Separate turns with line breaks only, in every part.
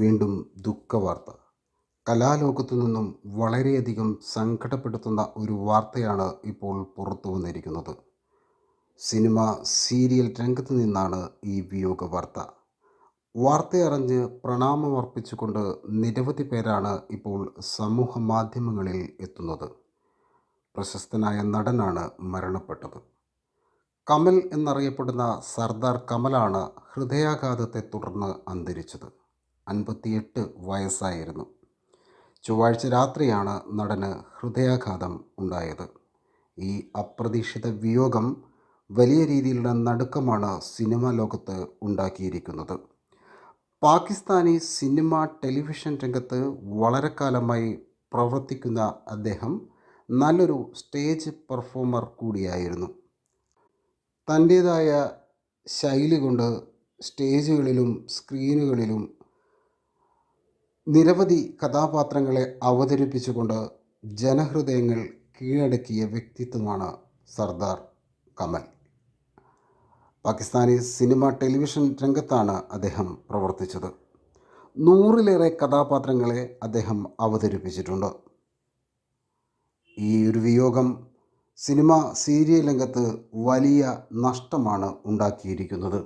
വീണ്ടും ദുഃഖവാർത്ത. കലാലോകത്തു നിന്നും വളരെയധികം സങ്കടപ്പെടുത്തുന്ന ഒരു വാർത്തയാണ് ഇപ്പോൾ പുറത്തു വന്നിരിക്കുന്നത്. സിനിമ സീരിയൽ രംഗത്ത് നിന്നാണ് ഈ വിയോഗ വാർത്ത വാർത്തയറിഞ്ഞ് പ്രണാമമർപ്പിച്ചുകൊണ്ട് നിരവധി പേരാണ് ഇപ്പോൾ സമൂഹ മാധ്യമങ്ങളിൽ എത്തുന്നത്. പ്രശസ്തനായ നടനാണ് മരണപ്പെട്ടത്. കമൽ എന്നറിയപ്പെടുന്ന സർദാർ കമലാണ് ഹൃദയാഘാതത്തെ തുടർന്ന് അന്തരിച്ചത്. അൻപത്തിയെട്ട് വയസ്സായിരുന്നു. ചൊവ്വാഴ്ച രാത്രിയാണ് നടന് ഹൃദയാഘാതം ഉണ്ടായത്. ഈ അപ്രതീക്ഷിത വിയോഗം വലിയ രീതിയിലുള്ള നടുക്കമാണ് സിനിമാ ലോകത്ത് ഉണ്ടാക്കിയിരിക്കുന്നത്. പാകിസ്ഥാനി സിനിമ ടെലിവിഷൻ രംഗത്ത് വളരെ കാലമായി പ്രവർത്തിക്കുന്ന അദ്ദേഹം നല്ലൊരു സ്റ്റേജ് പെർഫോമർ കൂടിയായിരുന്നു. തന്റേതായ ശൈലി കൊണ്ട് സ്റ്റേജുകളിലും സ്ക്രീനുകളിലും നിരവധി കഥാപാത്രങ്ങളെ അവതരിപ്പിച്ചുകൊണ്ട് ജനഹൃദയങ്ങൾ കീഴടക്കിയ വ്യക്തിത്വമാണ് സർദാർ കമൽ. പാകിസ്ഥാനി സിനിമ ടെലിവിഷൻ രംഗത്താണ് അദ്ദേഹം പ്രവർത്തിച്ചത്. നൂറിലേറെ കഥാപാത്രങ്ങളെ അദ്ദേഹം അവതരിപ്പിച്ചിട്ടുണ്ട്. ഈ ഒരു വിയോഗം സിനിമ സീരിയൽ രംഗത്ത് വലിയ നഷ്ടമാണ് ഉണ്ടാക്കിയിരിക്കുന്നത്.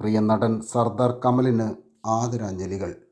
പ്രിയ നടൻ സർദാർ കമലിന് ആദരാഞ്ജലികൾ.